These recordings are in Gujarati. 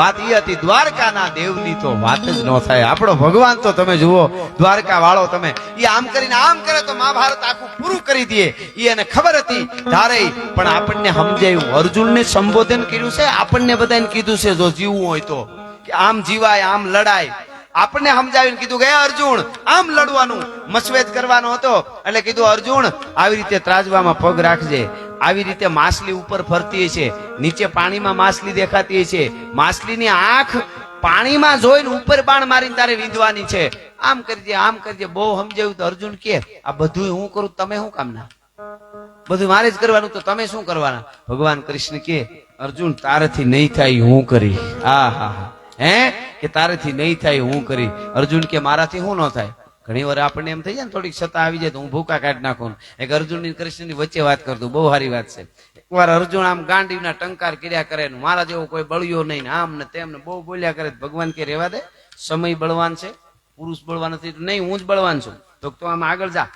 વાત એ હતી, દ્વારકાના દેવની તો વાત જ ન થાય. આપણો ભગવાન તો તમે જુઓ દ્વારકા વાળો તમે. એ આમ કરીને આમ કરે તો મહાભારત આખું પૂરું કરી દે. એ એને ખબર હતી, ધારે પણ આપણને સમજાયું. અર્જુનને સંબોધન કર્યું છે, આપણને બધાને કીધું છે, જો જીવવું હોય તો. કે આમ જીવાય, આમ લડાય. આપણને સમજાવીને કીધું કે અર્જુન, આમ લડવાનું. મસવેદ કરવાનો હતો. એટલે કીધું, અર્જુન, આવી રીતે ત્રાજવામાં પગ રાખજે. આવી રીતે માછલી ઉપર ફરતી છે નીચે પાણીમાં માછલી દેખાતી છે માછલીની આંખ પાણીમાં જોઈને ઉપર બાણ મારીને તારે વીંધવાની છે. આમ કરજે આમ કરજે, બહુ સમજાવ્યું તો અર્જુન કે, આ બધું હું કરું, તમે શું કામના? બધું મારે જ કરવાનું, તો તમે શું કરવાના? ભગવાન કૃષ્ણ કે, અર્જુન, તારેથી નહીં થાય હું કરી. આ, હા હા. હે? કે તારેથી નહીં થાય હું કરી. અર્જુન કે, મારાથી શું ન થાય? ઘણી વાર આપણને એમ થઈ જાય ને, થોડીક સત્તા આવી જાય તો હું ભૂકા કાઢી નાખું. એક અર્જુન કૃષ્ણની વચ્ચે વાત કરતું, બહુ સારી વાત છે. એકવાર અર્જુન આમ ગાંડીના ટંકાર કર્યા કરે મારા જેવો કોઈ બળ્યો નહીં આમ ને તેમ ને બહુ બોલ્યા કરે ભગવાન કે રેવા દે, સમય બળવાન છે, પુરુષ બળવાન નથી નહીં, હું જ બળવાન છું. તો તો આમ આગળ જા.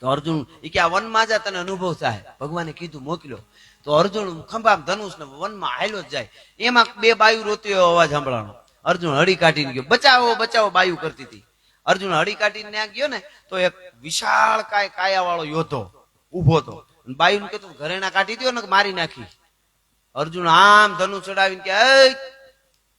તો અર્જુન એ કે આ વનમાં જા, તને અનુભવ થાય. ભગવાને કીધું, મોકલ્યો. તો અર્જુન ખંભામ ધનુષ ને વનમાં હાલ્યો જ જાય. એમાં બે બાયુ રોતી અવાજ સાંભળવાનો. અર્જુન હળી કાઢીને ગયો. બચાવો બચાવો, બાયુ કરતી હતી. અર્જુન હળી કાઢીને ત્યાં ગયો ને તો એક વિશાળ કાય કાયા વાળો યોધો ઊભો હતો. બાયુ કીધું ઘરેણા કાઢી દો ને મારી નાખી. અર્જુન આમ ધનુ ચડાવીને કે "એય,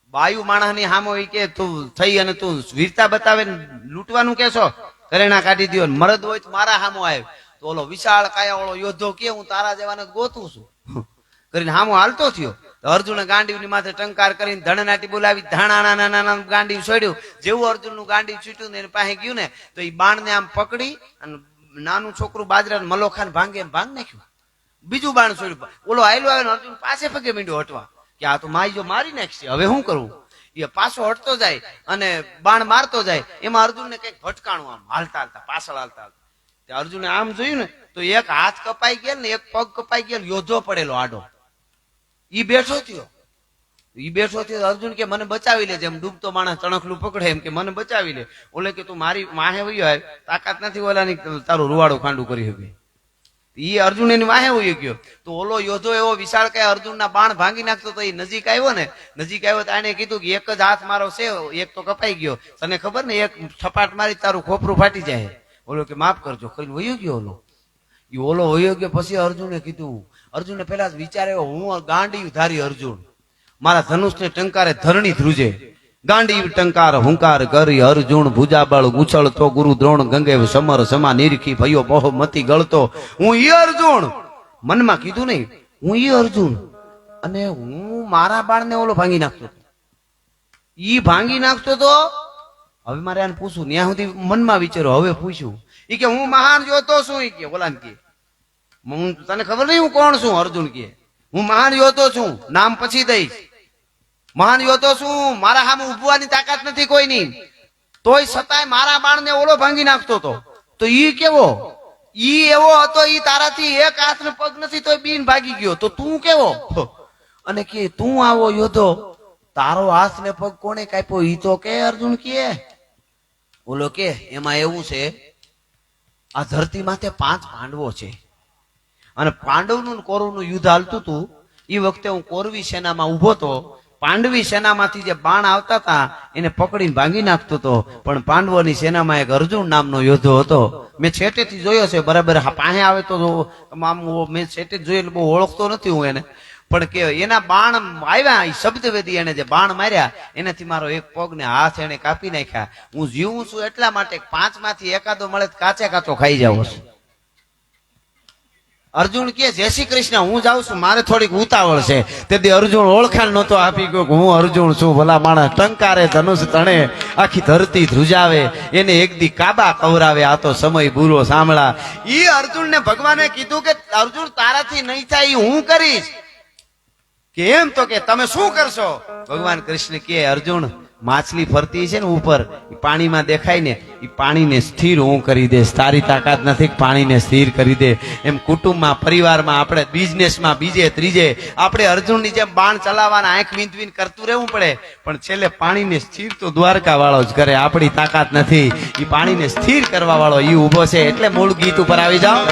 બાયુ માણસની ઈ કે તું થઈ અને તું વીરતા બતાવે લૂંટવાનું કેશો ઘરેણા કાઢી ને મરદ હોય તો મારા હામો આવે. તો ઓલો વિશાળ કાયા વાળો યોદ્ધો કે હું તારા જેવાને ગોતું છું. કરીને હામો હાલતો થયો. તો અર્જુને ગાંડીવની માથે ટંકાર કરીને ધણનાટી બોલાવી ધાણા નાના નાના ગાંડીવ છોડ્યું. જેવું અર્જુનનું ગાંડીવ છૂટ્યું ને એની પાસે ગયું ને, તો એ બાણને આમ પકડી અને નાનું છોકરું બાજરા મલોખાને ભાંગે ભાંગ નાખ્યું. બીજું બાણ છોડ્યું. ઓલો આયલો આવે અર્જુન પાસે પગે મીંડ્યો હટવા. કે આ તો માઈ જો મારી નાખશે. હવે શું કરવું એ પાછો હટતો જાય અને બાણ મારતો જાય. એમાં અર્જુનને કંઈક ભટકાણું આમ હાલતા હાલતા, પાછળ હાલતા હાલતા. અર્જુને આમ જોયું ને, તો એક હાથ કપાઈ ગયેલ ને એક પગ કપાઈ ગયેલ, યોધો પડેલો આડો. ઈ બેઠો થયો. ઈ બેઠો થયો, અર્જુન કે, મને બચાવી લે જેમ ડૂબતો માણસ ચણકલું પકડે એમ કે, મને બચાવી લે. ઓલે કે, તું મારી માહે વયો આવે તાકાત નથી ઓલાની તારું રૂવાડું ખાંડું કરી શકે. ઈ અર્જુન એની વાહે હોય ગયો. તો ઓલો યોધો એવો વિશાળ કઈ અર્જુનના બાણ ભાંગી નાખતો તો એ નજીક આવ્યો ને, નજીક આવ્યો તો એને કીધું કે એક જ હાથ મારો છે, એક તો કપાઈ ગયો. તને ખબર ને, એક છપાટ મારી તારું ખોપરું ફાટી જાય. ઓલો કે, માફ કરજો કઈ વયું ગયો ઓલો. ઈ ઓલો વયો કે પછી અર્જુને કીધું, અર્જુને પેલા જ વિચાર્યો, હું ગાંડી ધારી અર્જુન. મારા ધનુષને ટંકારે ધરણી ધ્રુજે. ગાંડી ટંકાર, હુંકાર કરી અર્જુન ભુજાબળ ઉછળતો ગુરુ દ્રોણ ગંગે સમર સમા નિરખી ભયો બહુ મતી ગળતો. હું ઈ અર્જુન. મનમાં કીધું નહીં, હું ઈ અર્જુન. અને હું મારા બાળને ઓલો ભાંગી નાખતો. ઈ ભાંગી નાખતો તો, હવે મારે આને પૂછું ત્યાં સુધી મનમાં વિચારો હવે પૂછ્યું. ઈ કે હું મહાન જોતો છું ઈ કે, ઓલાને કે. હું તને ખબર નહીં હું કોણ છું? અર્જુન કે. હું મહાન યોતો છું. નામ પછી દઈશ. મહાન યોતો છું. મારા સામે ઉભવાની તાકાત નથી કોઈની. તોય છતાંય મારા બાણને ઓલો ભાંગી નાખતો હતો તો ઈ કેવો? ઈ એવો હતો, ઈ તારાથી એક હાથ પગ નથી, તોય બીન ભાગી ગયો. તો તું કેવો? અને કે, તું આવો યોધો. તારો હાથ ને પગ કોને કાપ્યો? ઈ તો કે, અર્જુન કે. ઓલો કે, એમાં એવું છે આ ધરતી માથે પાંચ પાંડવો છે. અને પાંડવનું કોરવનું યુદ્ધ હાલતું હતું. એ વખતે હું કોરવી સેનામાં ઊભો તો પાંડવી સેનામાંથી જે બાણ આવતા હતા, એને પકડીને ભાંગી નાખતો હતો. પણ પાંડવોની સેનામાં એક અર્જુન નામનો યોદ્ધો હતો. મેં છેટેથી જોયો છે, બરાબર પાસે આવે તો આમ મેં છેટે જ એટલે બહુ ઓળખતો નથી હું એને. પણ કે એના બાણ આવ્યા, એ શબ્દવેદી એને જે બાણ માર્યા, એનાથી મારો એક પગ ને હાથ એને કાપી નાખ્યા. હું જીવું છું એટલા માટે પાંચમાંથી એકાદો મળે કાચે કાચો ખાઈ જાવ છું. અર્જુન કે જય શ્રી કૃષ્ણ, હું જાઉં છું, મારે થોડીક ઉતાવળ છે. તેથી અર્જુન ઓળખાણ નતો આપી ગયો કે હું અર્જુન છું, ભલા માણસ ટંકારે ધનુષ તણે, આખી ધરતી ધ્રુજાવે, એને એક દી કાબા કવરાવે, આ તો સમય બુરો સાંભળા. એ અર્જુનને ભગવાને કીધું કે, અર્જુન, તારાથી નહીં થાય હું કરીશ. કે એમ તો કે તમે શું કરશો? ભગવાન કૃષ્ણ કે અર્જુન, માછલી ફરતી છે ને ઉપર પાણીમાં દેખાય ને એ પાણીને સ્થિર હું કરી દે તારી તાકાત નથી પાણીને સ્થિર કરી દે. એમ કુટુંબમાં, પરિવારમાં આપણે બિઝનેસમાં બીજે, ત્રીજે, આપણે અર્જુનની જેમ બાણ ચલાવવાના, આંખ વીંધ વીંધ કરતું રહેવું પડે. પણ છેલ્લે પાણીને સ્થિર તો દ્વારકા વાળો જ કરે. આપણી તાકાત નથી. એ પાણીને સ્થિર કરવા વાળો એ ઊભો છે. એટલે મૂળ ગીત ઉપર આવી જાઓ.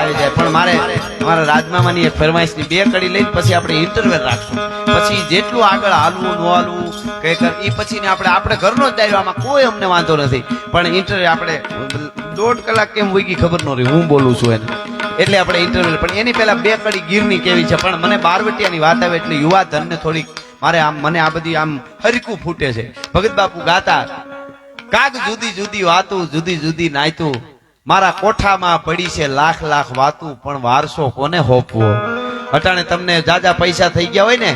આવી જાય. પણ મારે મારા રાજમામાની ફરમાઈશની બે કડી લઈને પછી આપણે ઇન્ટરવેલ રાખશું. પછી જેટલું આગળ હાલવું, ન હાલવું કર એ પછી આપણે આપણે ઘરનો જ ડાયરો કોઈ અમને વાંધો નથી. પણ ઇન્ટરવ્યુ આપણે દોઢ કલાક કેમ વહી ખબર ન રહી, હું બોલું છું એને. એટલે આપણે ઇન્ટરવ્યુ પણ એની પહેલા બે કડી ગીરની કેવી છે? પણ મને બારવટિયાની વાત આવે એટલે યુવા ધનને થોડીક મારે આમ, મને આ બધી આમ હરકું ફૂટે છે. ભગત બાપુ ગાતા, કાગ જુદી જુદી વાતું, જુદી જુદી નાયતું મારા કોઠામાં પડી છે લાખ લાખ વાતું, પણ વારસો કોને હોપવો? અટાણે તમને જાજા પૈસા થઈ ગયા હોય ને,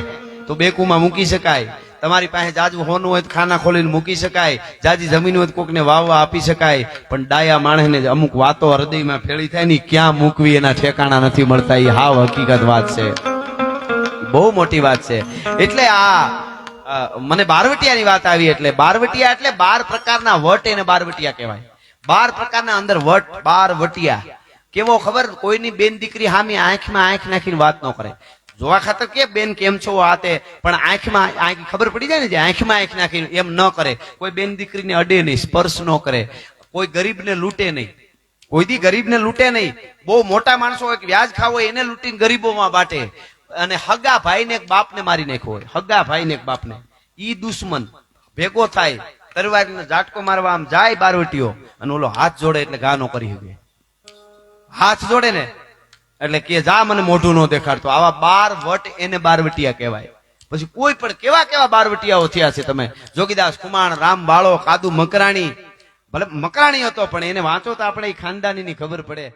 તો બેકુમાં મૂકી શકાય. તમારી પાસે જાજુ હોનું હોય તો ખાના ખોલીને મૂકી શકાય. જાજી જમીન હોય તો કોકને વાવવા આપી શકાય. પણ ડાયા માણસને અમુક વાતો હૃદયમાં ફેળી થાય ને ક્યાં મૂકવી એના ઠેકાણા નથી મળતા. એ હાવ હકીકત વાત છે. બહુ મોટી વાત છે. એટલે આ મને બારવટિયાની વાત આવી. એટલે બારવટિયા એટલે બાર પ્રકારના વટ એને બારવટિયા કહેવાય. બાર પ્રકારના અંદર વટ, બાર વટિયા. કેવો ખબર? કોઈની બેન દીકરી હામી આંખમાં આંખ નાખીને વાત ન કરે. જોવા ખાતર કે બેન કેમ છો આ તે? પણ આંખમાં આંખ, ખબર પડી જાય ને જે આંખમાં આંખ નાખીને એમ ન કરે. કોઈ બેન દીકરીને અડે નહીં, સ્પર્શ ન કરે. કોઈ ગરીબને લૂંટે નહીં. કોઈ દી ગરીબને લૂંટે નહીં. બહુ મોટા માણસો હોય વ્યાજ ખાવો હોય એને લૂંટીને ગરીબોમાં બાટે. અને હગા ભાઈને એક બાપને મારી નાખ્યો હોય. હગા ભાઈને એક બાપને. ઈ દુશ્મન. ભેગો થાય. તરવારને ઝાટકો મારવા આમ જાય બારવટીઓ અને ઓલો હાથ જોડે એટલે ગાનો કરી શકે. હાથ જોડે ને એટલે કે જા મને મોઢું નો દેખાડતો આવા બાર વટ એને બારવટિયા કહેવાય. પછી કોઈ પણ કેવા કેવા બારવટિયાઓ થયા છે તમે. જોગીદાસ કુમાર, રામ બાળો, કાદુ મકરાણી. ભલે મકરાણી હતો પણ એને વાંચો તો આપણે એ ખાનદાની ખબર પડે.